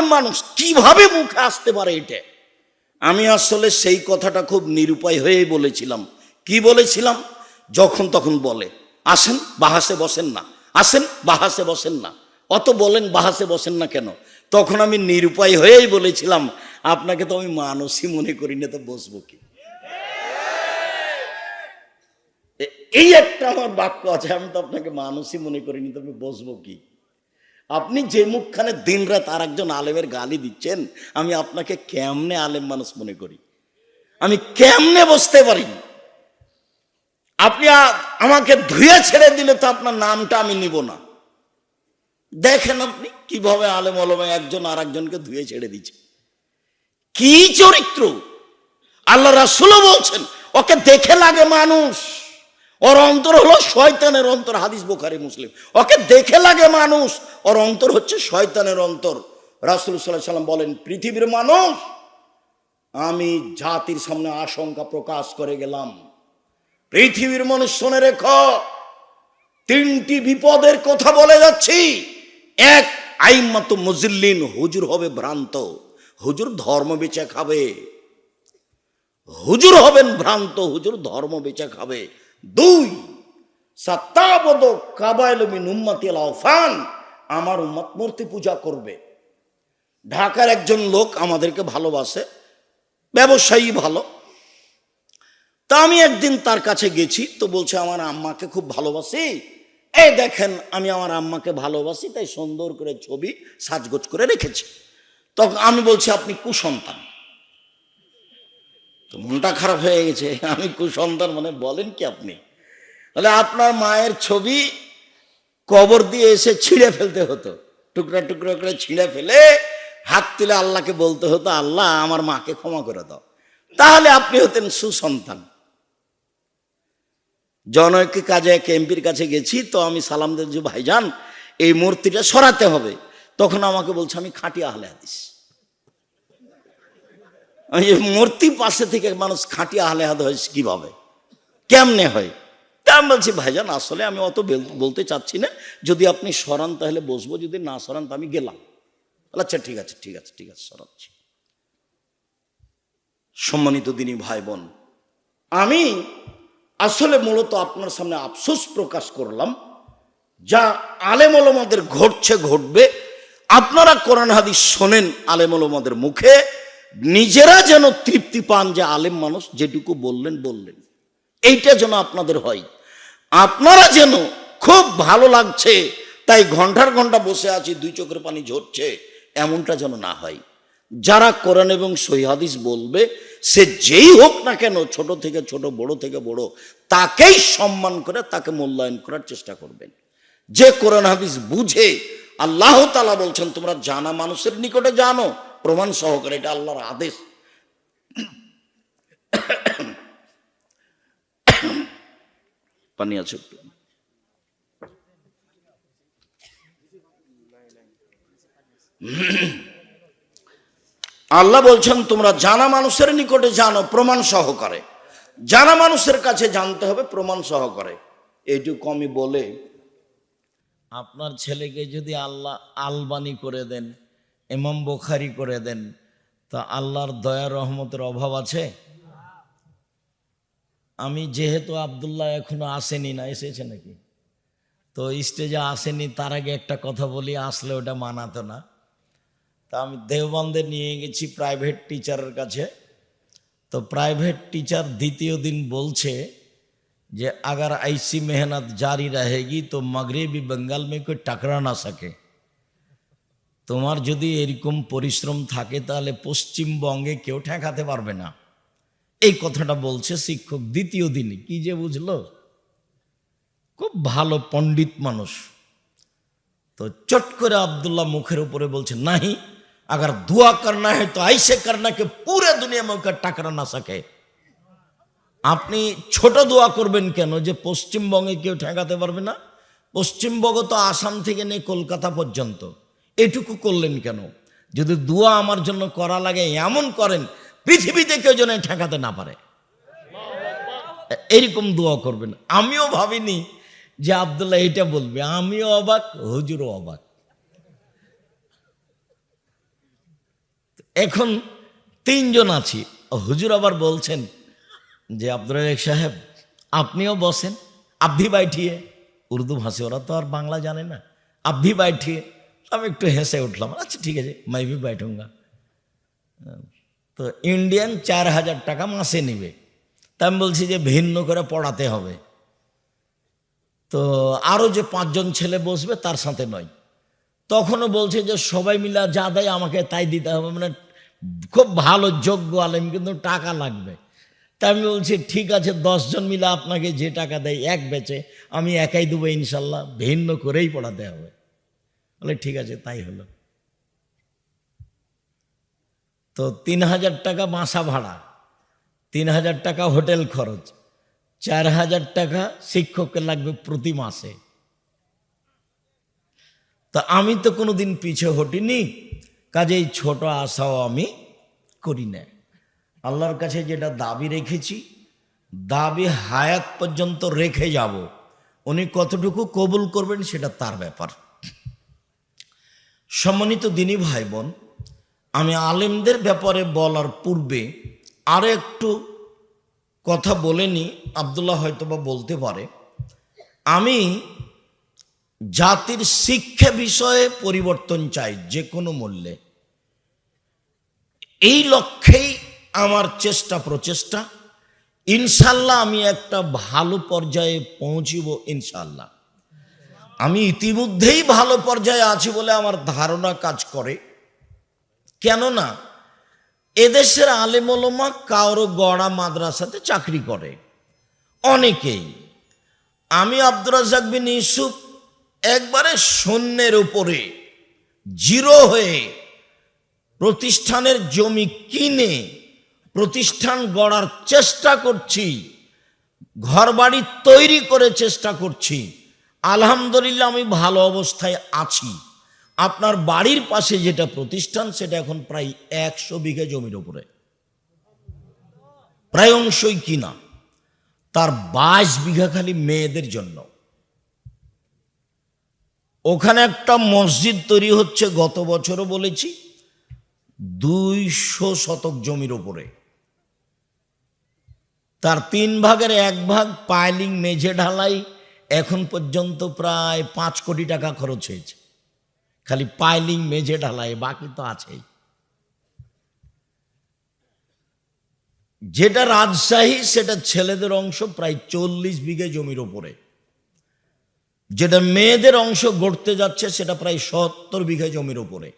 আলেম মানুষ, কীভাবে মুখে আসতে পারে এটা? আমি আসলে সেই কথাটা খুব নিরুপায় হয়েই বলেছিলাম। কি বলেছিলাম? যখন তখন বলে, আসেন, বাহাসে বসেন না। আসেন, বাহাসে বসেন না। অত বলেন, বাহাসে বসেন না কেন? তখন আমি নিরুপায় হয়েই বলেছিলাম, আপনাকে তো আমি মানুষই মনে করি না, তো বসবো কি? এই একটা আমার বাক্য আছে, আমি তো আপনাকে মানুষই মনে করিনি তবে বসবো কি? আপনি যে মুখখানে দিন রাত আর একজন আলেমের গালি দিচ্ছেন, আমি আপনাকে কেমনে আলেম মানুষ মনে করি? আমি কেমনে বসতে পারি? আপনি আমাকে ধুয়ে ছেড়ে দিলে তো আপনার নামটা আমি নিব না। দেখেন আপনি কীভাবে আলেম আলমে একজন আর একজনকে ধুয়ে ছেড়ে দিচ্ছে। কি চরিত্র? আল্লাহ রাসুলও বলছেন, ওকে দেখে লাগে মানুষ। ওর অন্তর হলো শয়তানের অন্তর, হাদিস বোখারি, মুসলিম। ওকে দেখে লাগে মানুষ, ওর অন্তর হচ্ছে শয়তানের অন্তর। রাসুল সাল্লাহ সাল্লাম বলেন, পৃথিবীর মানুষ, আমি জাতির সামনে আশঙ্কা প্রকাশ করে গেলাম। পৃথিবীর মানুষ, শুনে রেখ, তিনটি বিপদের কথা বলে যাচ্ছি। এক, আইমাত মুজিল্লিন, হুজুর হবে ভ্রান্ত। হুজুর ধর্ম বেচে খাবে। হুজুর হবেন ভ্রান্ত, হুজুর ধর্ম বেচে খাবে। দুই, সত্তাবদ কাবাইল উম্মতি আলাফান আমার উম্মত পূজা করবে। ঢাকার একজন লোক আমাদেরকে ভালোবাসে, ব্যবসায়ী ভালো। তা আমি একদিন তার কাছে গেছি, তো বলছে, আমার আম্মাকে খুব ভালোবাসি। এই দেখেন, আমি আমার আম্মাকে ভালোবাসি, তাই সুন্দর করে ছবি সাজগোজ করে রেখেছি। তখন আমি বলছি, আপনি কুসন্তান। তো মনটা খারাপ হয়ে গেছে। আমি কুসন্তান মানে বলেন কি আপনি? তাহলে আপনার মায়ের ছবি কবর দিয়ে এসে ছিঁড়ে ফেলতে হতো। টুকরা টুকরা করে ছিঁড়ে ফেলে হাত তুলে আল্লাহকে বলতে হতো, আল্লাহ, আমার মাকে ক্ষমা করে দাও। তাহলে আপনি হতেন সুসন্তান। জনৈক কাজে এক এমপির কাছে গেছি, তো আমি সালাম দিয়েছি ভাইজান, এই মূর্তিটা সরাতে হবে। তখন আমাকে বলছে, আমি খাঁটি আহলে হাদিস। আমি মূর্তি পাশে থেকে মানুষ খাঁটি আহলে হাদিস কীভাবে? কেমনে হয়? তা বলছি, ভাইজান, আসলে আমি অত বলতে চাচ্ছি না। যদি আপনি সরান, তাহলে বসবো। যদি না সরান, তো আমি গেলাম। আচ্ছা ঠিক আছে ঠিক আছে ঠিক আছে, সরাচ্ছি। সম্মানিত দিনী ভাই বোন আমি আসলে মূলত আপনার সামনে আফসোস প্রকাশ করলাম যা আলেম ওলমাদের ঘটছে, ঘটবে। আপনারা কোরআন হাদিস শোনেন আলেম ওলমাদের মুখে। নিজেরা যেন তৃপ্তি পান যে আলেম মানুষ যেটুকু বললেন বললেন। এইটা যেন আপনাদের হয়। আপনারা যেন খুব ভালো লাগছে, তাই ঘণ্টার ঘণ্টা বসে আছি, দুই চোখের পানি ঝরছে, এমনটা যেন না হয়। যারা কোরআন এবং সহিহাদিস বলবে, সে যেই হোক না কেন, ছোট থেকে ছোট, বড় থেকে বড়, তাকেই সম্মান করে, তাকে মূল্যায়ন করার চেষ্টা করবেন। যে কোরআন হাদিস বুঝে, আল্লাহ তালা বলছেন, তোমরা জানা মানুষের নিকটে জানো প্রমাণ সহকারে এটা আল্লাহর আদেশ। পানি আছে একটু। আল্লাহ বলছেন, তোমরা জানা মানুষের নিকটে জানো, প্রমাণ সহকারে। জানা মানুষের কাছে জানতে হবে, প্রমাণ সহকারে। এইটুকু আমি বলে আপনার ছেলেকে যদি আল্লাহ আলবানি করে দেন ইমাম বোখারি করে দেন তা আল্লাহর দয়া রহমতের অভাব আছে আমি যেহেতু আবদুল্লাহ এখনো আসেনি না এসেছে নাকি তো স্টেজে আসেনি তার আগে একটা কথা বলি আসলে ওটা মানাতো না তা আমি দেওবন্দে নিয়ে গেছি প্রাইভেট টিচারের কাছে তো প্রাইভেট টিচার দ্বিতীয় দিন বলছে যে अगर ऐसी मेहनत जारी रहेगी तो मगरबी बंगाल में कोई टकरा ना सके তোমার যদি এরকম পরিশ্রম থাকে, তাহলে পশ্চিমবঙ্গে কেউ ঠেকাতে পারবে না। এই কথাটা বলছে শিক্ষক দ্বিতীয় দিনে। কি যে বুঝলো? খুব ভালো পণ্ডিত মানুষ। তো চট করে আবদুল্লাহ মুখের উপরে বলছে, নাহি, আগার দুয়া করনা হয় তো আইসে করনা কে পুরো দুনিয়া মে ওকে টাকরা না সকে। আপনি ছোট দোয়া করবেন কেন যে পশ্চিমবঙ্গে কেউ ঠেকাতে পারবে না? পশ্চিমবঙ্গ তো আসাম থেকে নিয়ে কলকাতা পর্যন্ত। এটুকু করলেন কেন? যদি দোয়া আমার জন্য করা লাগে, এমন করেন, পৃথিবীতে কেউ যেন ঠেকাতে না পারে। এরকম দোয়া করবেন। আমিও ভাবিনি যে আবদুল্লাহ এটা বলবে। আমিও অবাক, হুজুরও অবাক। এখন তিনজন আছি। হুজুর আবার বলছেন যে আব্দুল সাহেব, আপনিও বসেন। আব্ভি বাইঠিয়ে। উর্দু ভাষী, ওরা তো আর বাংলা জানে না। আব্ভি বাইঠিয়ে। আমি একটু হেসে উঠলাম আচ্ছা ঠিক আছে, মাই ভি বাইঠুঙ্গা তো ইন্ডিয়ান চার হাজার টাকা মাসে নেবে। তা আমি বলছি যে ভিন্ন করে পড়াতে হবে। তো আরও যে পাঁচজন ছেলে বসবে, তার সাথে নয়। তখনও বলছে যে সবাই মিলে যা দেয় আমাকে তাই দিতে হবে। মানে খুব ভালো, যোগ্য আলেম, কিন্তু টাকা লাগবে। তা আমি বলছি, ঠিক আছে দশজন মিলে আপনাকে যে টাকা দেয়, এক বেচে, আমি একাই দেবো ইনশাল্লাহ। ভিন্ন করেই পড়াতে হবে। বলে, ঠিক আছে, তাই হলো। তো তিন হাজার টাকা বাসা ভাড়া, তিন হাজার টাকা হোটেল খরচ, চার হাজার টাকা শিক্ষককে লাগবে প্রতি মাসে। তা আমি তো কোনোদিন পিছে হটিনি, কাজেই ছোট আশাও আমি করি না। আল্লাহর কাছে যেটা দাবি রেখেছি, দাবি হায়াত পর্যন্ত রেখে যাব। উনি কতটুকু কবুল করবেন সেটা তার ব্যাপার। সম্মানিত দিনী ভাই বোন আমি আলেমদের ব্যাপারে বলার পূর্বে আরও একটু কথা বলে নি, আবদুল্লাহ হয়তোবা বলতে পারে। আমি জাতির শিক্ষা বিষয়ে পরিবর্তন চাই যে কোনো মূল্যে। এই লক্ষ্যেই আমার চেষ্টা প্রচেষ্টা। ইনশাল্লাহ আমি একটা ভালো পর্যায়ে পৌঁছিব ইনশাল্লাহ। আমি ইতিমধ্যেই ভালো পর্যায়ে আছি বলে আমার ধারণা কাজ করে। কেননা, এদেশের আলেমলমা কারও গড়া মাদ্রাসাতে চাকরি করে। অনেকেই। আমি আব্দুর রাজাক বিন ইউসুফ একবারে শূন্যের উপরে জিরো হয়ে প্রতিষ্ঠানের জমি কিনে প্রতিষ্ঠান গড়ার চেষ্টা করছি, ঘরবাড়ি তৈরি করে চেষ্টা করছি। আলহামদুলিল্লাহ, আমি ভালো অবস্থায় আছি। আপনার বাড়ির পাশে যেটা প্রতিষ্ঠান, সেটা এখন প্রায় একশো বিঘা জমির উপরে। প্রায় অংশই কিনা। তার বাইশ বিঘা খালি মেয়েদের জন্য। ওখানে একটা মসজিদ তৈরি হচ্ছে, গত বছরও বলেছি, দুইশো শতক জমির ওপরে তার তিন ভাগের এক ভাগ পাইলিং, মেঝে ঢালাই এখন পর্যন্ত প্রায় পাঁচ কোটি টাকা খরচ হয়েছে। খালি পাইলিং মেঝে ঢালাই, বাকি তো আছেই। যেটা রাজশাহী, সেটা ছেলেদের অংশ প্রায় চল্লিশ বিঘে জমির ওপরে। যেটা মেয়েদের অংশ গড়তে যাচ্ছে, সেটা প্রায় সত্তর বিঘা জমির উপরে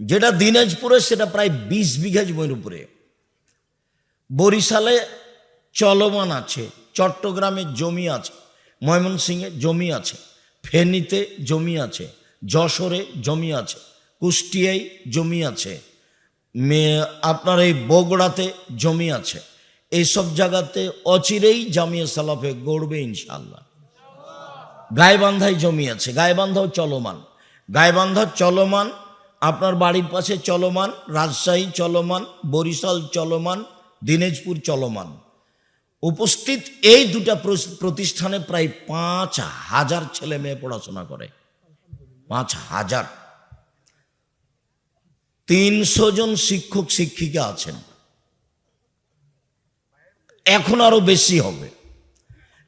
যেটা দিনাজপুরে, সেটা প্রায় বিশ বিঘা জমির উপরে। বরিশালে চলমান আছে। চট্টগ্রামে জমি আছে, ময়মনসিংহে জমি আছে, ফেনীতে জমি আছে, যশোরে জমি আছে, কুষ্টিয়ায় জমি আছে আপনার এই বগুড়াতে জমি আছে এইসব জায়গাতে অচিরেই জামিয়া সালাফে গড়বে ইনশাল্লাহ গাইবান্ধায় জমি আছে, গাইবান্ধাও চলমান। গাইবান্ধা চলমান, আপনার বাড়ির পাশে চলমান, রাজশাহী চলমান, বরিশাল চলমান, দিনাজপুর চলমান। উপস্থিত এই দুটা প্রতিষ্ঠানে প্রায় পাঁচ হাজার ছেলে মেয়ে পড়াশোনা করে। পাঁচ হাজার। তিনশো জন শিক্ষক, শিক্ষিকা আছেন। এখন আরও বেশি হবে।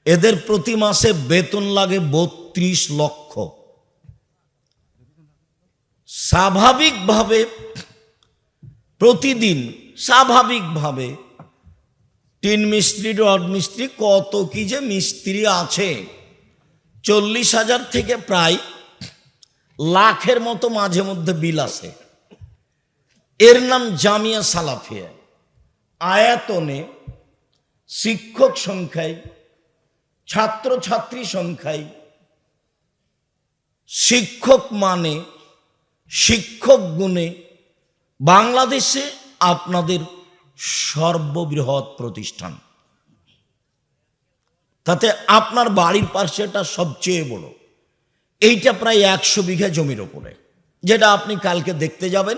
এদের প্রতি মাসে বেতন লাগে বত্রিশ লক্ষ। স্বাভাবিকভাবে প্রতিদিন, স্বাভাবিকভাবে টিন মিস্ত্রি রড মিস্ত্রি, কত কি যে মিস্ত্রি আছে। চল্লিশ হাজার থেকে প্রায় লাখের মতো মাঝে মধ্যে বিল আছে। এর নাম জামিয়া সালাফিয়া। আয়াতনে শিক্ষক সংখ্যায়, ছাত্রছাত্রী সংখ্যায়, শিক্ষক মানে শিক্ষক গুণে বাংলাদেশে আপনাদের সর্ববৃহৎ প্রতিষ্ঠান। তাতে আপনার বাড়ির পাশেটা সবচেয়ে বড়। এইটা প্রায় একশো বিঘা জমির ওপরে। যেটা আপনি কালকে দেখতে যাবেন,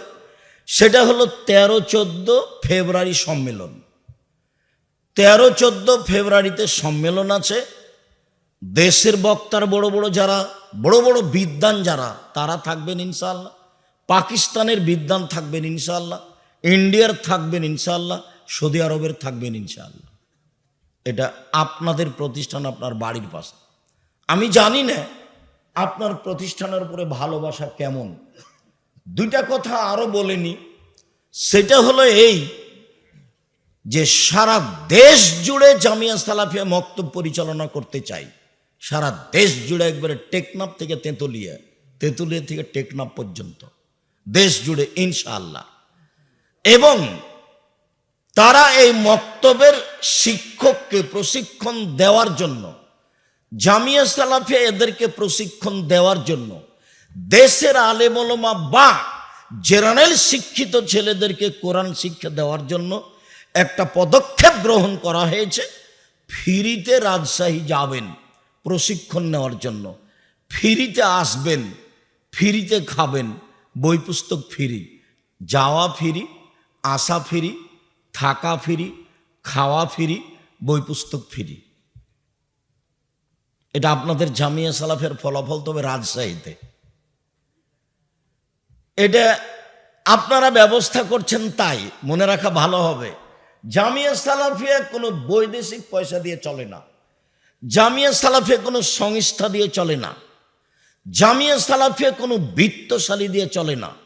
সেটা হলো তেরো চোদ্দ ফেব্রুয়ারি সম্মেলন। তেরো চোদ্দ ফেব্রুয়ারিতে সম্মেলন আছে। দেশের বক্তার বড় বড় যারা, বড় বড় বিদ্বান যারা, তারা থাকবেন ইনশাল্লাহ পাকিস্তানের বিদ্যান থাকবেন ইনশাআল্লাহ। ইন্ডিয়ার থাকবেন ইনশাল্লাহ সৌদি আরবের থাকবেন ইনশাআল্লাহ। এটা আপনাদের প্রতিষ্ঠান, আপনার বাড়ির পাশে। আমি জানি না আপনার প্রতিষ্ঠানের উপরে ভালোবাসা কেমন। দুইটা কথা আরও বলেনি। সেটা হলো এই যে সারা দেশ জুড়ে জামিয়া সালাফিয়া মক্তব পরিচালনা করতে চাই। সারা দেশ জুড়ে একবারে টেকনাফ থেকে তেঁতুলিয়া তেঁতুলিয়া থেকে টেকনাফ পর্যন্ত। দেশ জুড়ে ইনশাআল্লাহ। এবং তারা এই মক্তবের শিক্ষককে প্রশিক্ষণ দেওয়ার জন্য, জামিয়া সালাফিয়া এদেরকে প্রশিক্ষণ দেওয়ার জন্য, দেশের আলেমলমা বা জেনারেল শিক্ষিত ছেলেদেরকে কোরআন শিক্ষা দেওয়ার জন্য একটা পদক্ষেপ গ্রহণ করা হয়েছে। ফ্রিতে রাজশাহী যাবেন প্রশিক্ষণ নেওয়ার জন্য। ফিরিতে আসবেন, ফ্রিতে খাবেন বই পুস্তক ফিরি, যাওয়া ফ্রি আসা ফিরি, থাকা ফিরি, খাওয়া ফিরি, বই পুস্তক ফিরি। এটা আপনাদের জামিয়া সালাফের ফলাফল তবে রাজশাহীতে। এটা আপনারা ব্যবস্থা করছেন তাই, মনে রাখা ভালো হবে। জামিয়া সালাফিয়া কোনো বৈদেশিক পয়সা দিয়ে চলে না। জামিয়া সালাফিয়া কোনো সংস্থা দিয়ে চলে না। জামিয়া সালাফিয়া কোনো বৃত্তশালী দিয়ে চলে না।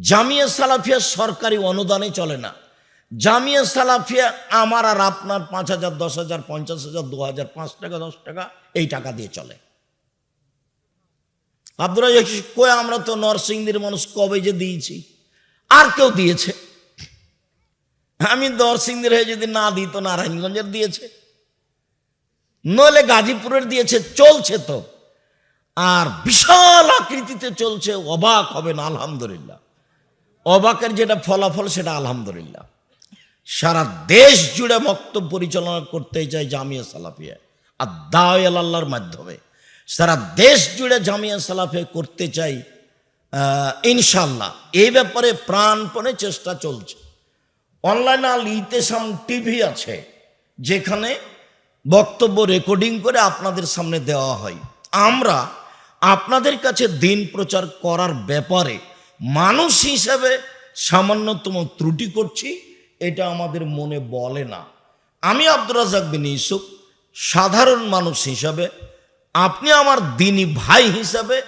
জামিয়া সালাফিয়া সরকারি অনুদানে চলে না। জামিয়া সালাফিয়া আমার আর আপনার পাঁচ হাজার, দশ হাজার, পঞ্চাশ হাজার, দু হাজার, পাঁচ টাকা, দশ টাকা এই টাকা দিয়ে চলে। আব্দুল কই, আমরা তো নরসিংদীর মানুষ, কবে যে দিয়েছি? আর কেউ দিয়েছে। আমি নরসিংদীর হয়ে যদি না দিই তো নারায়ণগঞ্জের দিয়েছে। নইলে গাজীপুরের দিয়েছে, চলছে তো। আর বিশাল আকৃতিতে চলছে, অবাক হবেন, আলহামদুলিল্লাহ। অবাকের যেটা ফলাফল সেটা আলহামদুলিল্লাহ। সারা দেশ জুড়ে বক্তব্য পরিচালনা করতে চাই জামিয়া সালাফিয়া। আর দাওয়াল আল্লাহর মাধ্যমে। সারা দেশ জুড়ে জামিয়া সালাফে করতে চাই ইনশাল্লাহ এই ব্যাপারে প্রাণপণে চেষ্টা চলছে। অনলাইন আল ইতেসাম টিভি আছে, যেখানে বক্তব্য রেকর্ডিং করে আপনাদের সামনে দেওয়া হয়। আমরা আপনাদের কাছে দিন প্রচার করার ব্যাপারে মানুষ হিসেবে সামান্যতম ত্রুটি করছি, এটা আমাদের মনে বলে না। আমি আব্দুর রাজাক বিন ইসুফ সাধারণ মানুষ হিসাবে, আপনি আমার দিনী ভাই হিসাবে,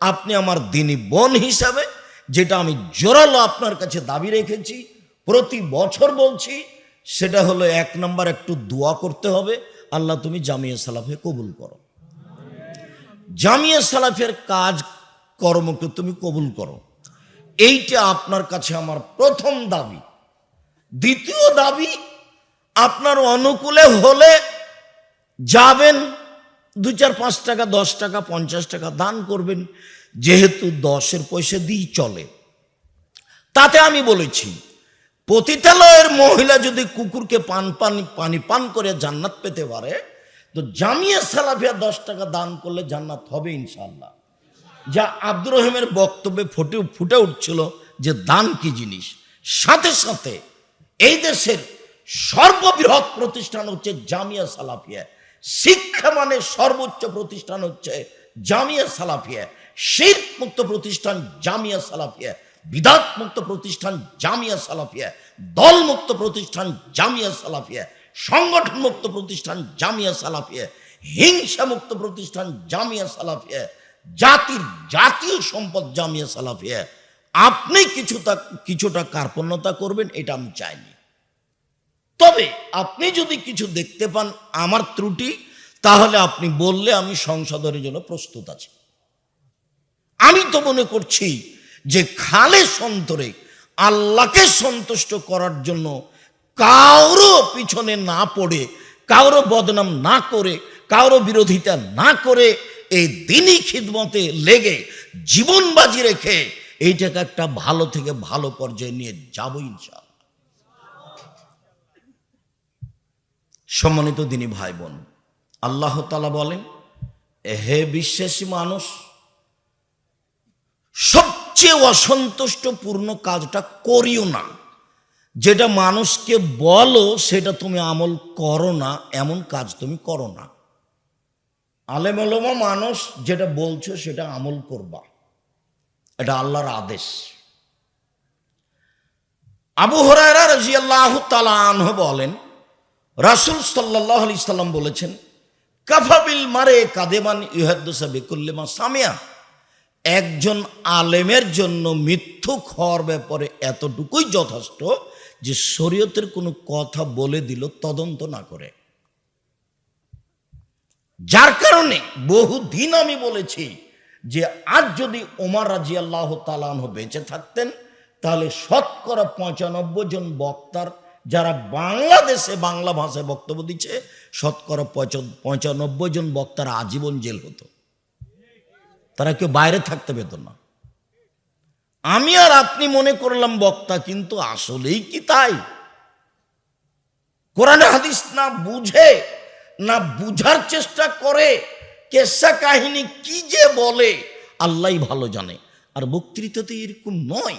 আপনি আমার দিনী বোন হিসাবে, যেটা আমি জোরালো আপনার কাছে দাবি রেখেছি, প্রতি বছর বলছি, সেটা হলো এক নম্বর একটু দোয়া করতে হবে। আল্লাহ তুমি জামিয়া সালাফে কবুল করো। জামিয়া সালাফের কাজ কর্মকে তুমি কবুল করো। এইটা আপনার কাছে আমার প্রথম দাবি। দ্বিতীয় দাবি, আপনার অনুকূলে হলে যাবেন, দু চার পাঁচ টাকা, দশ টাকা, পঞ্চাশ টাকা দান করবেন, যেহেতু দশের পয়সা দিই চলে। তাতে আমি বলেছি পতিতালয়ের মহিলা যদি কুকুরকে পান পানি পানি পান করে জান্নাত পেতে পারে, তো জামিয়া সালাফিয়া দশ টাকা দান করলে জান্নাত হবে ইনশাল্লাহ যা আব্দুর রহিমের বক্তব্যে ফুটে ফুটে উঠছিল যে দান কি জিনিস। সাথে সাথে এই দেশের সর্ববৃহৎ প্রতিষ্ঠান হচ্ছে জামিয়া সালাফিয়া। শিক্ষা মানে সর্বোচ্চ প্রতিষ্ঠান হচ্ছে জামিয়া সালাফিয়া। শির মুক্ত প্রতিষ্ঠান জামিয়া সালাফিয়া। বিদাত মুক্ত প্রতিষ্ঠান জামিয়া সালাফিয়া। দল মুক্ত প্রতিষ্ঠান জামিয়া সালাফিয়া। সংগঠন মুক্ত প্রতিষ্ঠান জামিয়া সালাফিয়া। হিংসা মুক্ত প্রতিষ্ঠান জামিয়া সালাফিয়া। জাতির জাতীয় সম্পদ জামিয়া সালাফিয়া, আপনি কিছুটা কিছুটা কার্পণ্যতা করবেন, এটা আমি চাইনি। তবে আপনি যদি কিছু দেখতে পান, আমার ত্রুটি, তাহলে আপনি বললে আমি সংশোধনের জন্য প্রস্তুত আছি। আমি তো মনে করছি যে খালে সন্তরে আল্লাহকে সন্তুষ্ট করার জন্য কারও পিছনে না পড়ে, কারও বদনাম না করে, কারও বিরোধিতা না করে এই দিনই খিদমতে লেগে জীবন বাজি রেখে এইটাকে একটা ভালো থেকে ভালো পর্যায়ে নিয়ে যাব ইনশাল সম্মানিত দিনী ভাই বোন আল্লাহ তালা বলেন, হে বিশ্বাসী মানুষ, সবচেয়ে অসন্তুষ্টপূর্ণ কাজটা করিও না। যেটা মানুষকে বলো, সেটা তুমি আমল করো না, এমন কাজ তুমি করো না। আলেমলমা মানুষ যেটা বলছো সেটা আমল করবা। এটা আল্লাহর আদেশ। আবু হরায়রা রাজিয়াল্লাহ তালাহ বলেন, রাসুল সাল্লাহ আলি সাল্লাম বলেছেন কাফাবিল মারে কাদেমান ইহাদ্দুসা বিকুল্লিমা সামিয়া। একজন আলেমের জন্য মিথ্যুক হওয়ার ব্যাপারে এতটুকুই যথেষ্ট যে শরীয়তের কোনো কথা বলে দিল তদন্ত না করে। যার কারণে বহুদিন আমি বলেছি যে আজ যদি ওমর রাজি আল্লাহ তালাহ বেঁচে থাকতেন, তাহলে শতকরা পঁচানব্বই জন বক্তার যারা বাংলাদেশে বাংলা ভাষায় বক্তব্য দিচ্ছে, শতকরা পঁচ- পঁচানব্বই জন বক্তার আজীবন জেল হতো। তারা কেউ বাইরে থাকতে পেত না। আমি আর আপনি মনে করলাম, বক্তা কিন্তু আসলেই কি তাই? কোরআন হাদিস না বুঝে না বুঝার চেষ্টা করে, কেসা কাহিনী কি যে বলে আল্লাহ ভালো জানে। আর বক্তৃতা তো এরকম নয়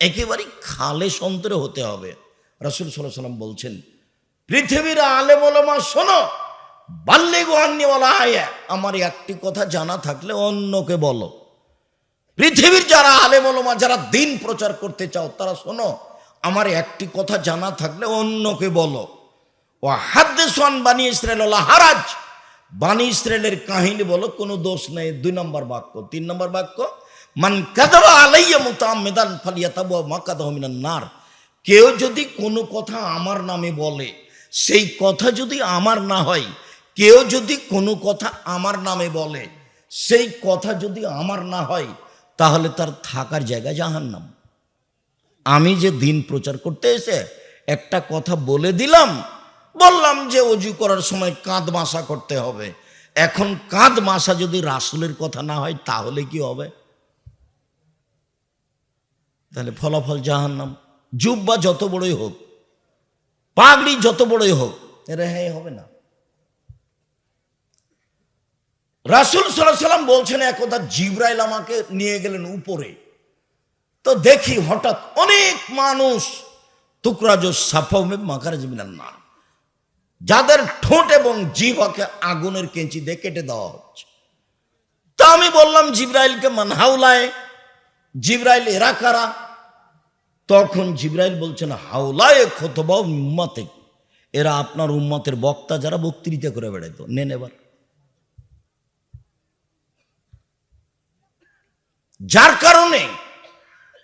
একেবারে খালে সন্তরে হতে হবে। রাসুল সাল্লাহ সাল্লাম বলছেন, পৃথিবীর আলে মা শোনো বাল্যে গোহান্নিওয়ালা আয়া, আমার একটি কথা জানা থাকলে অন্যকে বলো। পৃথিবীর যারা আলেম ওলমা, যারা দিন প্রচার করতে চাও, তারা শোনো, আমার একটি কথা জানা থাকলে অন্যকে বলো। ও হাদ্দেসান বানি ইসরায়েল হারাজ। বানি ইসরায়েলের কাহিনী বলো, কোনো দোষ নেই, দুই নম্বর বাক্য। তিন নম্বর বাক্য, মান কাদাবা আলাইয়া মুতাআম্মিদান ফালিয়াতাবু মাকাদাহু মিনান নার। কেউ যদি কোনো কথা আমার নামে বলে, সেই কথা যদি আমার না হয়, কেউ যদি কোনো কথা আমার নামে বলে, সেই কথা যদি আমার না হয়, তাহলে তার থাকার জায়গা জাহান্নাম। আমি যে দিন প্রচার করতে এসে একটা কথা বলে দিলাম বললাম যে অজু করার সময় কাঁধ মাসা করতে হবে। এখন কাঁধ মাসা যদি রাসুলের কথা না হয়, তাহলে কি হবে? তাহলে ফলাফল জাহান্নাম। জুব্বা যত বড়ই হোক, পাগড়ি যত বড়ই হোক, রেহাই হবে না। রাসুল সাল্লাহ সাল্লাম বলছেন একদা জিব্রাইল আমাকে নিয়ে গেলেন উপরে। তো দেখি হঠাৎ অনেক মানুষ টুকরাজ সাফাউমে মাখার জমিনার না যাদের ঠোঁট এবং জিভাকে আগুনের কেঞ্চি দিয়ে কেটে দেওয়া হচ্ছে। তা আমি বললাম, জিব্রাইলকে মানহাউলায়, জিব্রাইল এরা কারা? তখন জিব্রাইল বলছেন হাওলায় খতবা উম্মাতে এরা আপনার উম্মাতের বক্তা যারা বক্তৃতা করে বেড়াইতো। নেন এবার। যার কারণে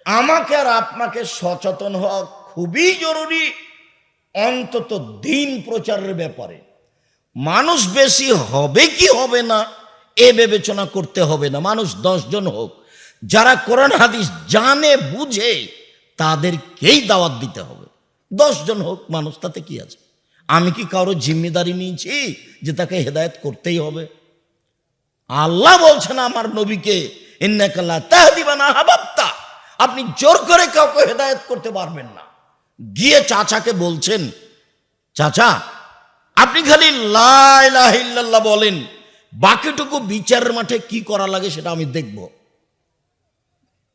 আমাকে আর আপনাকে সচেতন হওয়া খুবই জরুরি। অন্তত দিন প্রচারের ব্যাপারে। মানুষ বেশি হবে কি হবে না, এ বিবেচনা করতে হবে না। মানুষ দশজন হোক, যারা কোরআন হাদিস জানে, বুঝে, তাদেরকেই দাওয়াত দিতে হবে। দশজন হোক মানুষ, তাতে কি আছে? আমি কি কারও জিম্মেদারি নিয়েছি যে তাকে হেদায়েত করতেই হবে? আল্লাহ বলছেন আমার নবীকে ইন্নাকাল্লাহ তাহদিবানা হাবাপ্তা আপনি জোর করে কাউকে হেদায়ত করতে পারবেন না। গিয়ে চাচাকে বলছেন, চাচা, আপনি খালি লাইল্লাহ বলেন, বাকিটুকু বিচারের মাঠে কি করা লাগে সেটা আমি দেখব।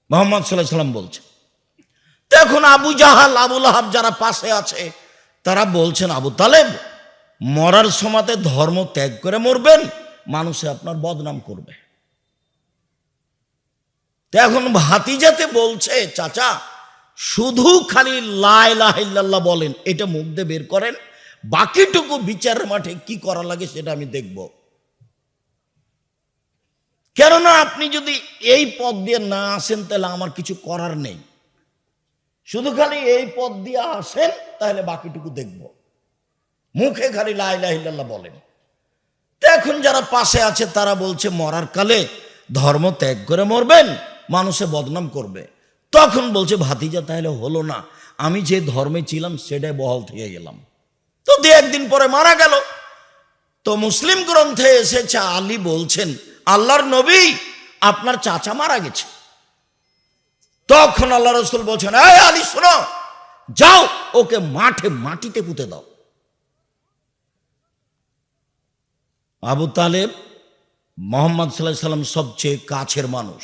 মোহাম্মদ সাল্লাহ সাল্লাম বলছেন, তো এখন আবু জাহাল আবুল আহাব যারা পাশে আছে, তারা বলছেন, আবু তালেব, মরার সমাতে ধর্ম ত্যাগ করে মরবেন, মানুষে আপনার বদনাম করবে। এখন ভাতিজাতে বলছে, চাচা শুধু খালি লাইল্লাহ বলেন, এটা মুখ দিয়ে বের করেন, বাকিটুকু বিচারের মাঠে কি করা লাগে সেটা আমি দেখব। কেননা আপনি যদি এই পথ দিয়ে না আসেন, তাহলে আমার কিছু করার নেই। শুধু খালি এই পদ দিয়ে আসেন, তাহলে বাকিটুকু দেখব। মুখে খালি লাইল্লাহ বলেন। এখন যারা পাশে আছে, তারা বলছে, মরার কালে ধর্ম ত্যাগ করে মরবেন, মানুষে বদনাম করবে। তখন বলছে, ভাতিজা, তাহলে হলো না। আমি যে ধর্মে ছিলাম, সেটাই বহাল থেকে গেলাম। তো দু একদিন পরে মারা গেল। তো মুসলিম গ্রন্থে এসেছে, আলী বলছেন, আল্লাহর নবী, আপনার চাচা মারা গেছে। তখন আল্লাহ রসুল বলছেন, এই আলী, শোনো, যাও, ওকে মাঠে, মাটিতে পুঁতে দাও। আবু তালেব মোহাম্মদ সাল্লাহ সাল্লাম সবচেয়ে কাছের মানুষ।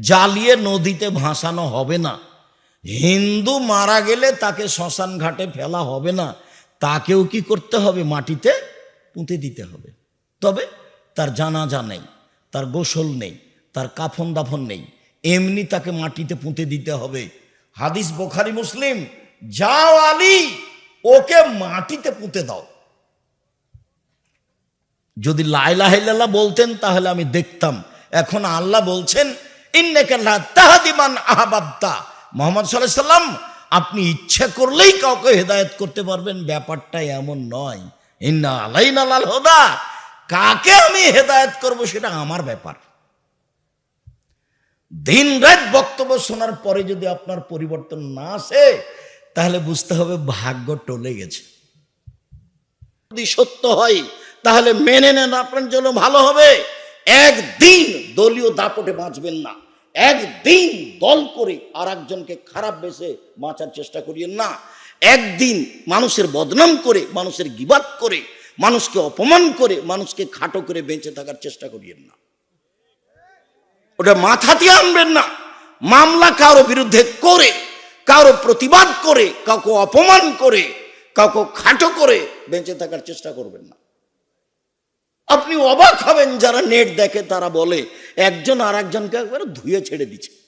জ্বালিয়ে নদীতে ভাসানো হবে না। হিন্দু মারা গেলে তাকে শ্মশান ঘাটে ফেলা হবে না। তাকেও কি করতে হবে? মাটিতে পুঁতে দিতে হবে। তবে তার জানাজা নেই, তার গোসল নেই, তার কাফন দাফন নেই। এমনি তাকে মাটিতে পুঁতে দিতে হবে। হাদিস বোখারি মুসলিম, যাও আলী, ওকে মাটিতে পুঁতে দাও। যদি লাইলাহিল্লাহ বলতেন, তাহলে আমি দেখতাম। এখন আল্লাহ বলছেন সাল্লাম, আপনি ইচ্ছে করলেই কাউকে হেদায়েত করতে পারবেন, ব্যাপারটা এমন নয়। ইন্না আলাইনা লাল হোদা, কাকে আমি হেদায়েত করব সেটা আমার ব্যাপার। দিন রাত বক্তব্য শোনার পরে যদি আপনার পরিবর্তন না আসে, তাহলে বুঝতে হবে ভাগ্য টলে গেছে। যদি সত্য হয়, তাহলে মেনে নেন, আপনার জন্য ভালো হবে। একদিন দলীয় দাপটে বাঁচবেন না। একদিন দল করে আর একজনকে খারাপ বেসে বাঁচার চেষ্টা করিয়েন না। একদিন মানুষের বদনাম করে, মানুষের গিবাদ করে, মানুষকে অপমান করে, মানুষকে খাটো করে বেঁচে থাকার চেষ্টা করিয়েন না। ওটা মাথাতে আনবেন না। মামলা কারও বিরুদ্ধে করে, কারও প্রতিবাদ করে, কাউকে অপমান করে, কাউকে খাটো করে বেঁচে থাকার চেষ্টা করবেন না। আপনি অবাক হবেন যারা নেট দেখে, তারা বলে, একজন আর একজনকে একবারে ধুয়ে ছেড়ে দিচ্ছে।